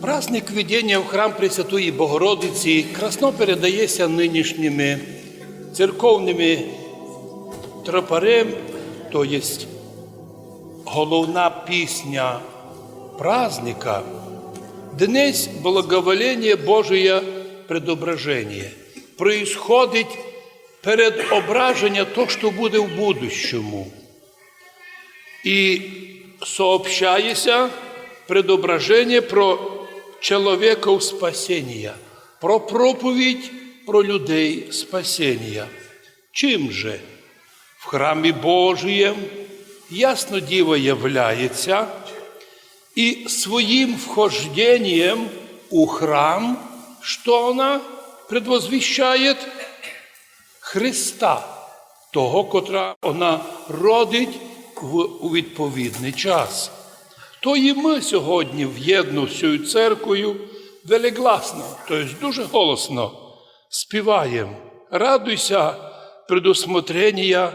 Праздник введення в храм Пресвятої Богородиці красно передається нинішніми церковними тропарем, то є головна пісня праздника, днесь благоволение Божие предображение. Происходить передображення то, що буде в будущому. І сообщається предображення про чоловіків спасіння, про проповідь про людей спасіння. Чим же в храмі Божієм ясно Діво являється і своїм вхождением у храм, що вона предвозвіщає Христа, того, котра вона родить у відповідний час. То і ми сьогодні в'єдну всю церквою велегласно, тобто дуже голосно співаємо. Радуйся предусмотрения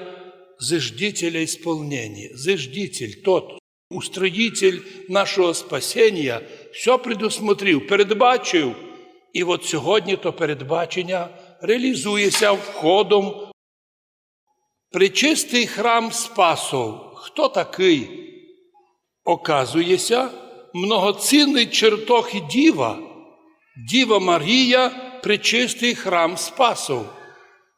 заждителя исполнения. Заждитель, тот устроїтель нашого спасіння, все предусмотрів, передбачив. І от сьогодні то передбачення реалізується входом. Причистий храм Спасов. Хто такий? Оказується, многоцінний чертог і діва, Діва Марія, причистий храм Спасов.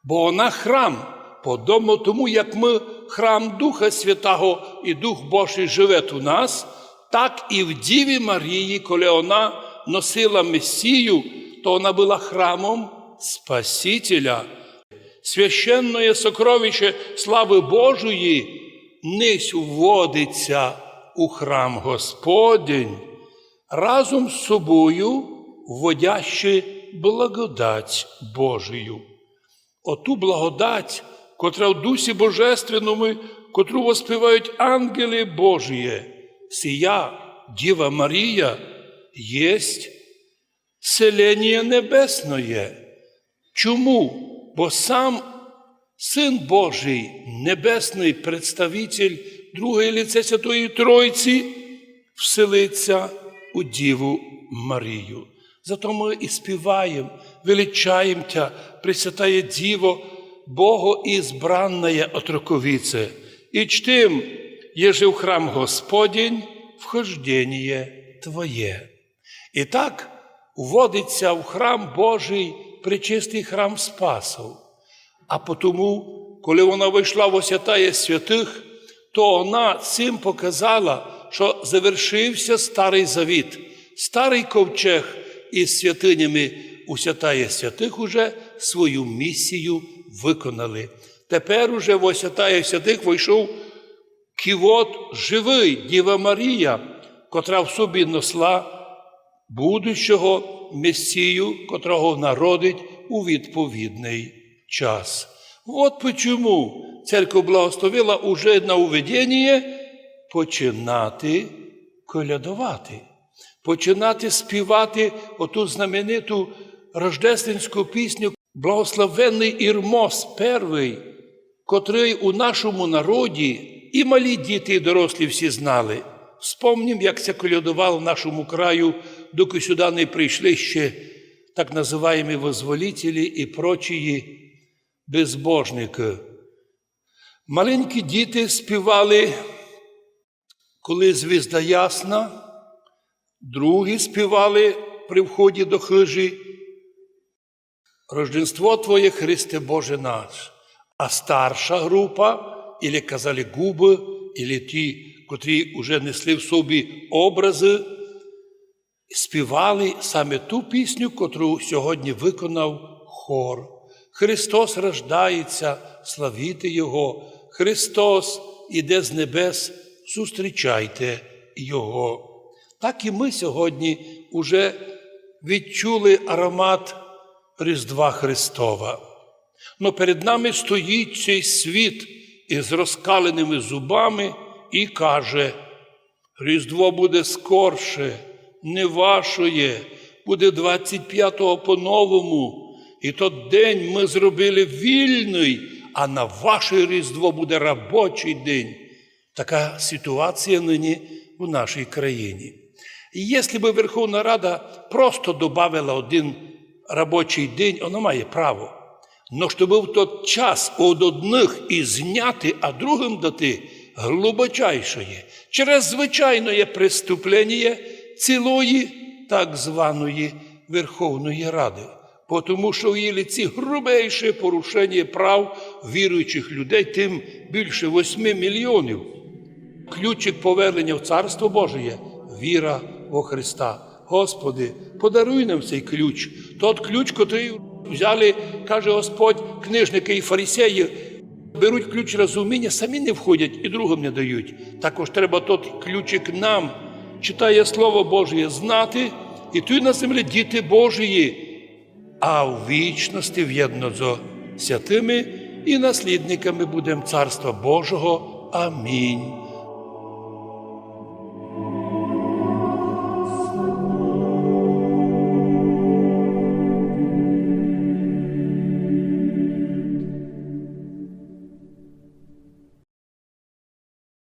Бо вона храм, подобно тому, як ми храм Духа Святого і Дух Божий живе у нас, так і в Діві Марії, коли вона носила Месію, то вона була храмом Спасителя. Священне сокровище слави Божої нись вводиться у храм Господень, разом з собою вводящи благодать Божию. Оту благодать, котра в Дусі Божественному, котру воспівають ангели Божії, сія Діва Марія, єсть селення небесное. Чому? Бо сам Син Божий, небесний представитель другої лице Святої Тройці, вселиться у Діву Марію. Зато ми і співаємо, величаємо Тя, Пресвятая Діво, Бого избранная отроковице, и чтим, еже в храм Господень, вхождение Твоє. І так вводиться в храм Божий причистий храм Спасов. А потому, коли вона вийшла в освятає святих, то вона цим показала, що завершився старий завіт, старий ковчег із святинями у святає святих уже свою місію виконали. Тепер уже в освятає святих вийшов ківот живий, Діва Марія, котра в собі носла будущого Месію, котрого народить у відповідний час. От почому церква благословила уже на уведення починати колядувати, починати співати оту знамениту рождественську пісню Благословенний Ірмос Первий, котрий у нашому народі і малі діти, і дорослі всі знали. Вспомнім, як це колядував в нашому краю, доки сюди не прийшли ще так називаємо возволителі і прочії безбожники. Маленькі діти співали, коли звізда ясна, другі співали при вході до хижі. Рождество Твоє, Христе Боже наш, а старша група, ілі казали губи, ілі ті, котрі вже несли в собі образи, співали саме ту пісню, котру сьогодні виконав хор. Христос рождається, славіти Його, Христос іде з небес, зустрічайте Його. Так і ми сьогодні вже відчули аромат Різдва Христова. Но перед нами стоїть цей світ із розкаленими зубами і каже: Різдво буде скорше, не вашоє, буде 25-го по-новому. І тот день ми зробили вільний, а на ваше Різдво буде робочий день. Така ситуація нині в нашій країні. І якщо б Верховна Рада просто додавала один робочий день, вона має право. Но щоб в тот час від одних і зняти, а другим дати глибочайшее, через звичайне преступлення цілої так званої Верховної Ради. Тому що в ці грубейші порушення прав віруючих людей, тим більше 8 мільйонів. Ключик повернення в Царство Божє віра во Христа. Господи, подаруй нам цей ключ. Тот ключ, котрий взяли, каже Господь, книжники і фарисеї, беруть ключ розуміння, самі не входять і другим не дають. Також треба тот ключик нам, читає Слово Божє, знати, і тут на землі діти Божії, а в вічності в'єдно зо святими і наслідниками будемо Царства Божого. Амінь.